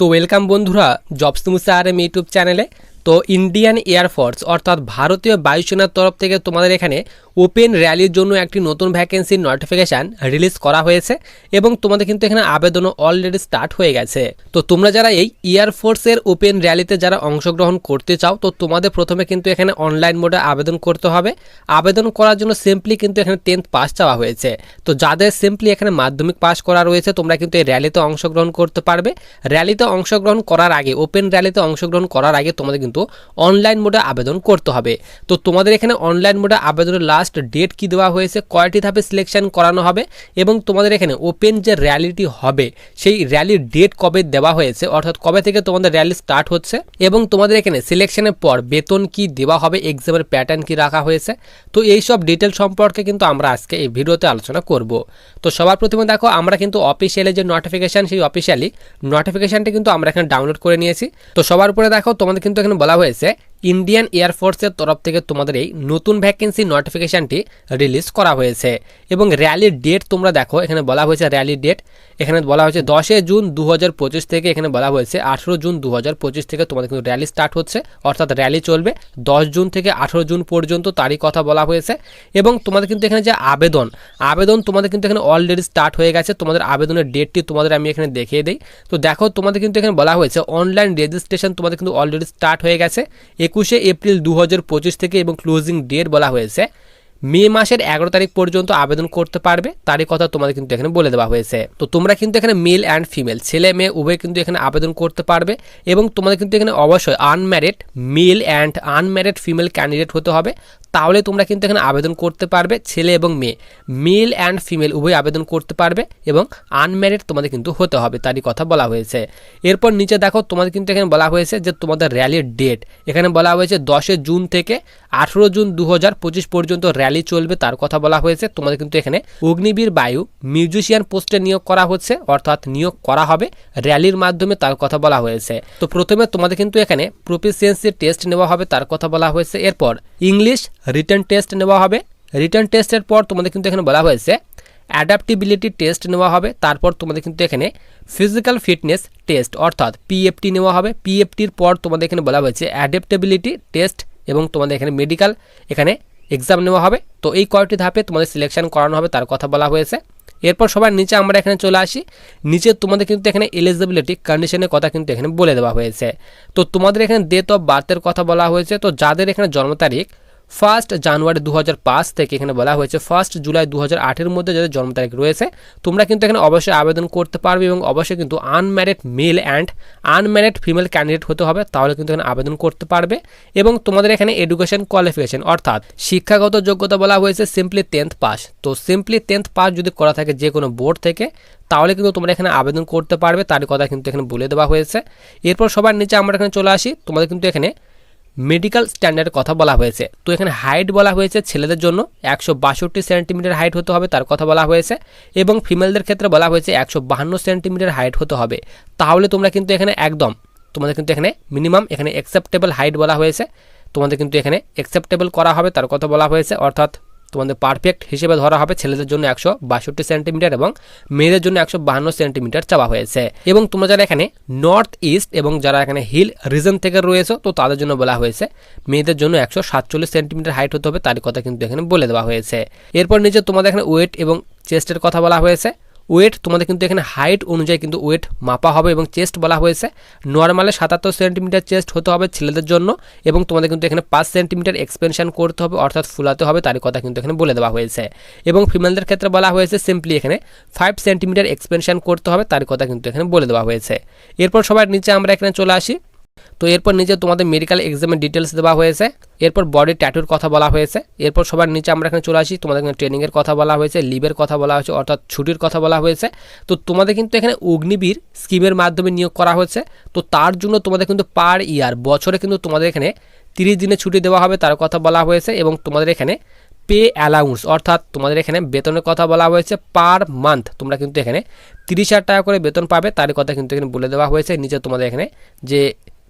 তো ওয়েলকাম বন্ধুরা jobs Musa R M YouTube চ্যানেলে তো ইন্ডিয়ান এয়ারফোর্স অর্থাৎ ভারতীয় বায়ুসেনার তরফ থেকে তোমাদের এখানে ওপেন র্যালির জন্য একটি নতুন ভ্যাকেন্সির নোটিফিকেশান রিলিজ করা হয়েছে এবং তোমাদের কিন্তু এখানে আবেদনও অলরেডি স্টার্ট হয়ে গেছে। তো তোমরা যারা এই এয়ারফোর্সের ওপেন র্যালিতে যারা অংশগ্রহণ করতে চাও, তো তোমাদের প্রথমে কিন্তু এখানে অনলাইন মোডে আবেদন করতে হবে। আবেদন করার জন্য সিম্পলি কিন্তু এখানে টেন্থ পাস চাওয়া হয়েছে। তো যাদের সিম্পলি এখানে মাধ্যমিক পাস করা রয়েছে, তোমরা কিন্তু এই র্যালিতে অংশগ্রহণ করতে পারবে। র্যালিতে অংশগ্রহণ করার আগে ওপেন র্যালিতে অংশগ্রহণ করার আগে তোমাদের কিন্তু অনলাইন মোডে আবেদন করতে হবে। তো তোমাদের এখানে অনলাইন মোডে আবেদনের লাস্ট ডেট কি দেওয়া হয়েছে, কয়টি ধাপে সিলেকশন করানো হবে এবং তোমাদের এখানে ওপেন যে র্যালিটি হবে, সেই র্যালির ডেট কবে দেওয়া হয়েছে, অর্থাৎ কবে থেকে তোমাদের র্যালি স্টার্ট হচ্ছে এবং তোমাদের এখানে সিলেকশনের পর বেতন কি দেওয়া হবে এক্সামের প্যাটার্ন কি রাখা হয়েছে। তো এই সব ডিটেল সম্পর্কে কিন্তু আমরা আজকে এই ভিডিওতে আলোচনা করব। তো সবার প্রথমে দেখো, আমরা কিন্তু অফিসিয়ালি যে নোটিফিকেশান সেই অফিসিয়ালি নোটিফিকেশানটি কিন্তু আমরা এখানে ডাউনলোড করে নিয়েছি। তো সবার উপরে দেখো, তোমাদের কিন্তু এখানে বলা হয়েছে ইন্ডিয়ান এয়ারফোর্সের তরফ থেকে তোমাদের এই নতুন ভ্যাকেন্সি নোটিফিকেশানটি রিলিজ করা হয়েছে। এবং র্যালির ডেট তোমরা দেখো, এখানে বলা হয়েছে র্যালির ডেট এখানে বলা হয়েছে দশে জুন দু হাজার পঁচিশ থেকে, এখানে বলা হয়েছে আঠেরো জুন দু হাজার পঁচিশ থেকে তোমাদের কিন্তু র্যালি স্টার্ট হচ্ছে। অর্থাৎ র্যালি চলবে দশ জুন থেকে আঠেরো জুন পর্যন্ত তারই কথা বলা হয়েছে। এবং তোমাদের কিন্তু এখানে যে আবেদন আবেদন তোমাদের কিন্তু এখানে অলরেডি স্টার্ট হয়ে গেছে। তোমাদের আবেদনের ডেটটি তোমাদের আমি এখানে দেখিয়ে দিই। তো দেখো তোমাদের কিন্তু এখানে বলা হয়েছে অনলাইন রেজিস্ট্রেশন তোমাদের কিন্তু অলরেডি স্টার্ট হয়ে গেছে। একুশে এপ্রিল দু হাজার পঁচিশ থেকে এবং ক্লোজিং ডেট বলা হয়েছে। মে মাসের এগারো তারিখ পর্যন্ত আবেদন করতে পারবে, তারই কথা তোমাদের কিন্তু এখানে বলে দেওয়া হয়েছে। তো তোমরা কিন্তু এখানে মেল অ্যান্ড ফিমেল ছেলে, মেয়ে, উভয় কিন্তু এখানে আবেদন করতে পারবে এবং তোমাদের কিন্তু এখানে অবশ্যই unmarried male and unmarried female candidate হতে হবে। তাহলে তোমরা কিন্তু এখানে আবেদন করতে পারবে, ছেলে এবং মেয়ে। মেল অ্যান্ড ফিমেল উভয় আবেদন করতে পারবে এবং আনম্যারিড তোমাদের কিন্তু হতে হবে, তারই কথা বলা হয়েছে। এরপর নিচে দেখো, তোমাদের কিন্তু এখানে বলা হয়েছে যে তোমাদের র্যালির ডেট এখানে বলা হয়েছে দশে জুন থেকে আঠেরো জুন দু হাজার পঁচিশ পর্যন্ত র্যালি চলবে, তার কথা বলা হয়েছে। তোমাদের কিন্তু এখানে অগ্নিবীর বায়ু মিউজিশিয়ান পোস্টে নিয়োগ করা হচ্ছে, অর্থাৎ নিয়োগ করা হবে র্যালির মাধ্যমে, তার কথা বলা হয়েছে। তো প্রথমে তোমাদের কিন্তু এখানে প্রফিসিয়েন্সি টেস্ট নেওয়া হবে, তার কথা বলা হয়েছে। এরপর ইংলিশ রিটার্ন টেস্ট নেওয়া হবে। রিটার্ন টেস্টের পর তোমাদের কিন্তু এখানে বলা হয়েছে অ্যাডাপ্টিবিলিটি টেস্ট নেওয়া হবে। তারপর তোমাদের কিন্তু এখানে ফিজিক্যাল ফিটনেস টেস্ট অর্থাৎ পিএফটি নেওয়া হবে। পিএফটির পর তোমাদের এখানে বলা হয়েছে অ্যাডাপ্টেবিলিটি টেস্ট এবং তোমাদের এখানে মেডিকেল এখানে এক্সাম নেওয়া হবে। তো এই কয়েকটি ধাপে তোমাদের সিলেকশন করানো হবে, তার কথা বলা হয়েছে। এরপর সবার নিচে আমরা এখানে চলে আসি। নিচে তোমাদের কিন্তু এখানে এলিজিবিলিটি কন্ডিশনের কথা কিন্তু এখানে বলে দেওয়া হয়েছে। তো তোমাদের এখানে ডেট অফ বার্থের কথা বলা হয়েছে। তো যাদের এখানে জন্ম তারিখ ফার্স্ট জানুয়ারি দু হাজার পাঁচ থেকে এখানে বলা হয়েছে, ফার্স্ট জুলাই দু হাজার মধ্যে যাদের জন্ম তারিখ রয়েছে, তোমরা কিন্তু এখানে অবশ্যই আবেদন করতে পারবে এবং অবশ্যই কিন্তু unmarried male and unmarried female candidate হতে হবে, তাহলে কিন্তু এখানে আবেদন করতে পারবে। এবং তোমাদের এখানে এডুকেশন কোয়ালিফিকেশন অর্থাৎ শিক্ষাগত যোগ্যতা বলা হয়েছে সিম্পলি টেন্থ পাস তো সিম্পলি টেন্থ পাস যদি করা থাকে যে কোনো বোর্ড থেকে, তাহলে কিন্তু তোমরা এখানে আবেদন করতে পারবে, তার কথা কিন্তু এখানে বলে দেওয়া হয়েছে। এরপর সবার নিচে আমরা এখানে চলে আসি, তোমাদের কিন্তু এখানে মেডিকেল স্ট্যান্ডার্ডের কথা বলা হয়েছে। তো এখানে হাইট বলা হয়েছে ছেলেদের জন্য, একশো বাষট্টি সেন্টিমিটার হাইট হতে হবে তার কথা বলা হয়েছে, এবং ফিমেলদের ক্ষেত্রে বলা হয়েছে একশো বাহান্ন সেন্টিমিটার হাইট হতে হবে। তাহলে তোমরা কিন্তু এখানে একদম, তোমাদের কিন্তু এখানে মিনিমাম এখানে অ্যাকসেপ্টেবল হাইট বলা হয়েছে, তোমাদের কিন্তু এখানে অ্যাকসেপ্টেবল করা হবে তার কথা বলা হয়েছে, অর্থাৎ তোমাদের পারফেক্ট হিসেবে ধরা হবে ছেলেদের জন্য একশো বাষট্টি সেন্টিমিটার এবং মেয়েদের জন্য একশো বাহান্ন সেন্টিমিটার চাওয়া হয়েছে। এবং তোমরা যারা এখানে নর্থ ইস্ট এবং যারা এখানে হিল রিজন থেকে রয়েছে, তো তাদের জন্য বলা হয়েছে মেয়েদের জন্য একশো সাতচল্লিশ সেন্টিমিটার হাইট হতে হবে, তার কথা কিন্তু এখানে বলে দেওয়া হয়েছে। এরপর নিচে তোমাদের এখানে ওয়েট এবং চেস্টের কথা বলা হয়েছে। ওয়েট, তোমাদের কিন্তু এখানে হাইট অনুযায়ী কিন্তু ওয়েট মাপা হবে এবং চেস্ট বলা হয়েছে। নর্মালে সাতাত্তর সেন্টিমিটার চেস্ট হতে হবে ছেলেদের জন্য এবং তোমাদের কিন্তু এখানে পাঁচ সেন্টিমিটার এক্সপেনশন করতে হবে, অর্থাৎ ফুলাতে হবে তার কথা কিন্তু এখানে বলে দেওয়া হয়েছে। এবং ফিমেলদের ক্ষেত্রে বলা হয়েছে সিম্পলি এখানে ফাইভ সেন্টিমিটার এক্সপেনশন করতে হবে তার কথা কিন্তু এখানে বলে দেওয়া হয়েছে। এরপর সবার নিচে আমরা এখানে চলে আসি। তো এরপর নিচে তোমাদের মেডিকেল এক্সামের ডিটেলস দেওয়া হয়েছে। এরপর বডি ট্যাটুর কথা বলা হয়েছে। এরপর সবার নিচে আমরা এখানে চলে আসি। তোমাদের এখানে ট্রেনিংয়ের কথা বলা হয়েছে লিভের কথা বলা হয়েছে, অর্থাৎ ছুটির কথা বলা হয়েছে। তো তোমাদের কিন্তু এখানে অগ্নিবীর স্কিমের মাধ্যমে নিয়োগ করা হয়েছে। তো তার জন্য তোমাদের কিন্তু পার ইয়ার বছরে কিন্তু তোমাদের এখানে তিরিশ দিনে ছুটি দেওয়া হবে, তার কথা বলা হয়েছে। এবং তোমাদের এখানে পে অ্যালাউন্স অর্থাৎ তোমাদের এখানে বেতনের কথা বলা হয়েছে পার মান্থ তোমরা কিন্তু এখানে তিরিশ হাজার টাকা করে বেতন পাবে তার কথা কিন্তু এখানে বলে দেওয়া হয়েছে। নিচে তোমাদের এখানে যে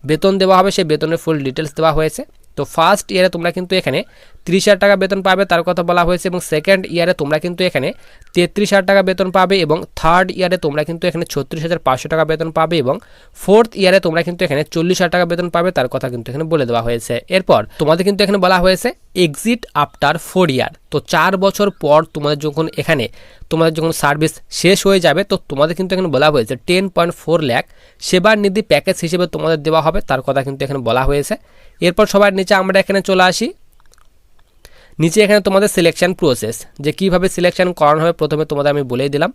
বেতন দেওয়া হবে, সেই বেতনের ফুল ডিটেলস দেওয়া হয়েছে। তো ফার্স্ট ইয়ারে তোমরা কিন্তু এখানে তিরিশ হাজার টাকা বেতন পাবে, তার কথা বলা হয়েছে। এবং সেকেন্ড ইয়ারে তোমরা কিন্তু এখানে তেত্রিশ হাজার টাকা বেতন পাবে এবং থার্ড ইয়ারে তোমরা কিন্তু এখানে ছত্রিশ হাজার পাঁচশো টাকা বেতন পাবে এবং ফোর্থ ইয়ারে তোমরা কিন্তু এখানে চল্লিশ হাজার টাকা বেতন পাবে, তার কথা কিন্তু এখানে বলে দেওয়া হয়েছে। এরপর তোমাদের কিন্তু এখানে বলা হয়েছে এক্সিট আফটার ফোর ইয়ার তো চার বছর পর তোমাদের যখন এখানে তোমাদের যখন সার্ভিস শেষ হয়ে যাবে, তো তোমাদের কিন্তু এখানে বলা হয়েছে টেন পয়েন্ট ফোর ল্যাক সেবার নিধি প্যাকেজ হিসেবে তোমাদের দেওয়া হবে, তার কথা কিন্তু এখানে বলা হয়েছে। এরপর সবার নিচে আমরা এখানে চলে আসি। নিচে এখানে তোমাদের সিলেকশন প্রসেস যে কীভাবে সিলেকশন করানো হবে প্রথমে তোমাদের আমি বলেই দিলাম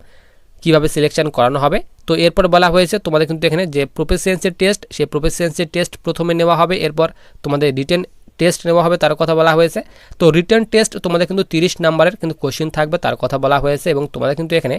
কীভাবে সিলেকশন করানো হবে। তো এরপর বলা হয়েছে তোমাদের কিন্তু এখানে যে প্রফেসিয়েন্সির টেস্ট সেই প্রফেসিয়েন্সির টেস্ট প্রথমে নেওয়া হবে, এরপর তোমাদের রিটেন টেস্ট নেওয়া হবে, তার কথা বলা হয়েছে। তো রিটার্ন টেস্ট তোমাদের কিন্তু তিরিশ নাম্বারের কিন্তু কোশ্চিন থাকবে, তার কথা বলা হয়েছে এবং তোমাদের কিন্তু এখানে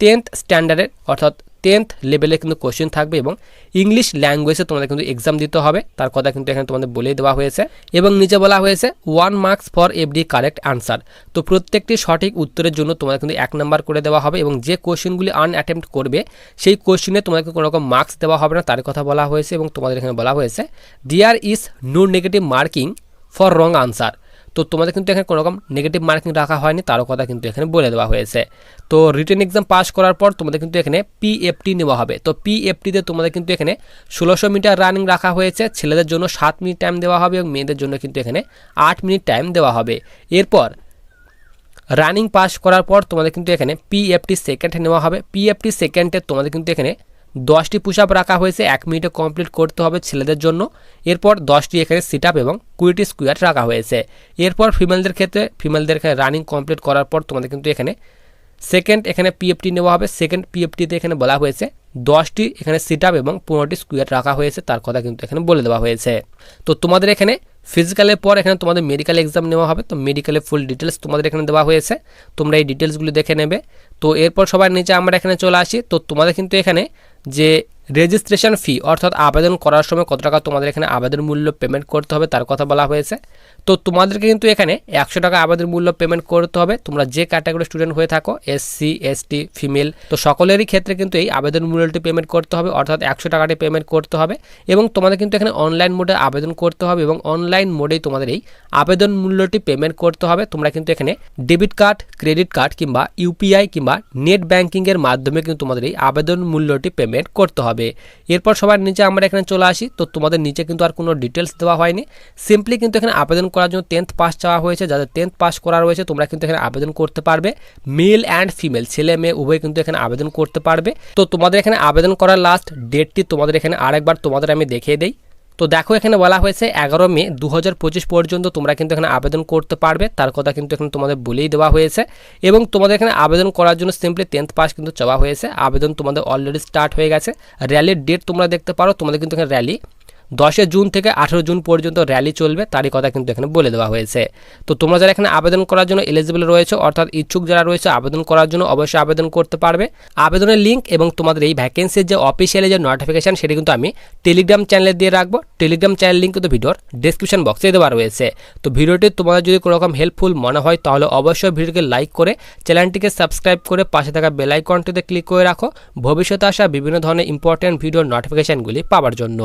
টেন্থ স্ট্যান্ডার্ডের অর্থাৎ টেন্থ লেভেলে কিন্তু কোশ্চেন থাকবে এবং ইংলিশ ল্যাঙ্গুয়েজে তোমাদের কিন্তু এক্সাম দিতে হবে। তার কথা কিন্তু এখানে তোমাদের বলেই দেওয়া হয়েছে। এবং নিচে বলা হয়েছে one marks for every correct answer তো প্রত্যেকটি সঠিক উত্তরের জন্য তোমাদের কিন্তু এক নাম্বার করে দেওয়া হবে এবং যে কোশ্চেনগুলি আন অ্যাটেম্প্ট করবে, সেই কোশ্চেনে তোমাদেরকে কোনো রকম মার্কস দেওয়া হবে না। তার কথা বলা হয়েছে এবং তোমাদের এখানে বলা হয়েছে there is no negative marking for wrong answer তো তোমাদের কিন্তু এখানে কোনো রকম নেগেটিভ মার্কিং রাখা হয়নি, তারও কথা কিন্তু এখানে বলে দেওয়া হয়েছে। তো রিটেন এক্সাম পাস করার পর তোমাদের কিন্তু এখানে পিএফটি নেওয়া হবে। তো পিএফটিতে তোমাদের কিন্তু এখানে ষোলোশো মিটার রানিং রাখা হয়েছে, ছেলেদের জন্য সাত মিনিট টাইম দেওয়া হবে এবং মেয়েদের জন্য কিন্তু এখানে আট মিনিট টাইম দেওয়া হবে। এরপর রানিং পাস করার পর তোমাদের কিন্তু এখানে পিএফটি সেকেন্ড নেওয়া হবে। পিএফটি সেকেন্ডে তোমাদের কিন্তু এখানে দশটি পুশ আপ রাখা হয়েছে, এক মিনিটে কমপ্লিট করতে হবে ছেলেদের জন্য। এরপর দশটি এখানে সিট আপ এবং কুড়িটি স্কোয়ার রাখা হয়েছে। এরপর ফিমেলদের ক্ষেত্রে ফিমেলদের এখানে রানিং কমপ্লিট করার পর তোমাদের কিন্তু এখানে সেকেন্ড এখানে পিএফটি নেওয়া হবে। সেকেন্ড পিএফটিতে এখানে বলা হয়েছে, দশটি এখানে সিট আপ এবং পনেরোটি স্কোয়ার রাখা হয়েছে, তার কথা কিন্তু এখানে বলে দেওয়া হয়েছে। তো তোমাদের এখানে ফিজিক্যালের পর এখানে তোমাদের মেডিকেল এক্সাম নেওয়া হবে, তো মেডিকেলের ফুল ডিটেলস তোমাদের এখানে দেওয়া হয়েছে, তোমরা এই ডিটেলসগুলি দেখে নেবে। তো এরপর সবার নিচে আমরা এখানে চলে আসি, তো তোমাদের কিন্তু এখানে যে রেজিস্ট্রেশন ফি অর্থাৎ আবেদন করার সময় কত টাকা তোমাদের এখানে আবেদন মূল্য পেমেন্ট করতে হবে, তার কথা বলা হয়েছে। তো তোমাদেরকে কিন্তু এখানে একশো টাকা আবেদন মূল্য পেমেন্ট করতে হবে। তোমরা যে ক্যাটাগরি স্টুডেন্ট হয়ে থাকো এসসি এসটি ফিমেল তো সকলেরই ক্ষেত্রে কিন্তু এই আবেদন মূল্যটি পেমেন্ট করতে হবে, অর্থাৎ একশো টাকাটি পেমেন্ট করতে হবে। এবং তোমাদের কিন্তু এখানে অনলাইন মোডে আবেদন করতে হবে এবং অনলাইন মোডেই তোমাদের এই আবেদন মূল্যটি পেমেন্ট করতে হবে। তোমরা কিন্তু এখানে ডেবিট কার্ড ক্রেডিট কার্ড কিংবা ইউপিআই কিংবা নেট ব্যাঙ্কিংয়ের মাধ্যমে কিন্তু তোমাদের এই আবেদন মূল্যটি পেমেন্ট করতে হবে। এরপর সবার নিচে আমরা এখানে চলে আসি। তো তোমাদের নিচে কিন্তু আর কোনো ডিটেলস দেওয়া হয়নি। সিম্পলি কিন্তু এখানে আবেদন করার জন্য টেন্থ পাস চাওয়া হয়েছে। যাদের টেন্থ পাস করা রয়েছে, তোমরা কিন্তু এখানে আবেদন করতে পারবে। মেল অ্যান্ড ফিমেল ছেলে মেয়ে, উভয় কিন্তু এখানে আবেদন করতে পারবে। তো তোমাদের এখানে আবেদন করার লাস্ট ডেটটি তোমাদের এখানে আরেকবার তোমাদের আমি দেখিয়ে দিই। তো দেখো, এখানে বলা হয়েছে এগারো মে দু হাজার পঁচিশ পর্যন্ত তোমরা কিন্তু এখানে আবেদন করতে পারবে। তার কথা কিন্তু এখানে তোমাদের বলেই দেওয়া হয়েছে। এবং তোমাদের এখানে আবেদন করার জন্য সিম্পলি টেন্থ পাস কিন্তু চাওয়া হয়েছে। আবেদন তোমাদের অলরেডি স্টার্ট হয়ে গেছে। র্যালির ডেট তোমরা দেখতে পারো। তোমাদের কিন্তু এখানে র্যালি দশে জুন থেকে আঠেরো জুন পর্যন্ত র্যালি চলবে, তারই কথা কিন্তু এখানে বলে দেওয়া হয়েছে। তো তোমরা যারা এখানে আবেদন করার জন্য এলিজিবল রয়েছে, অর্থাৎ ইচ্ছুক যারা রয়েছে আবেদন করার জন্য অবশ্যই আবেদন করতে পারবে। আবেদনের লিঙ্ক এবং তোমাদের এই ভ্যাকেন্সির যে অফিসিয়ালি যে নোটিফিকেশান সেটি কিন্তু আমি টেলিগ্রাম চ্যানেলে দিয়ে রাখব। টেলিগ্রাম চ্যানেল লিঙ্ক কিন্তু ভিডিওর ডিসক্রিপশন বক্সে দেওয়া রয়েছে। তো ভিডিওটি তোমাদের যদি কোনো রকম হেল্পফুল মনে হয়, তাহলে অবশ্যই ভিডিওকে লাইক করে চ্যানেলটিকে সাবস্ক্রাইব করে পাশে থাকা বেলাইকনটিতে ক্লিক করে রাখো। ভবিষ্যতে আসা বিভিন্ন ধরনের ইম্পর্টেন্ট ভিডিওর নোটিফিকেশানগুলি পাওয়ার জন্য।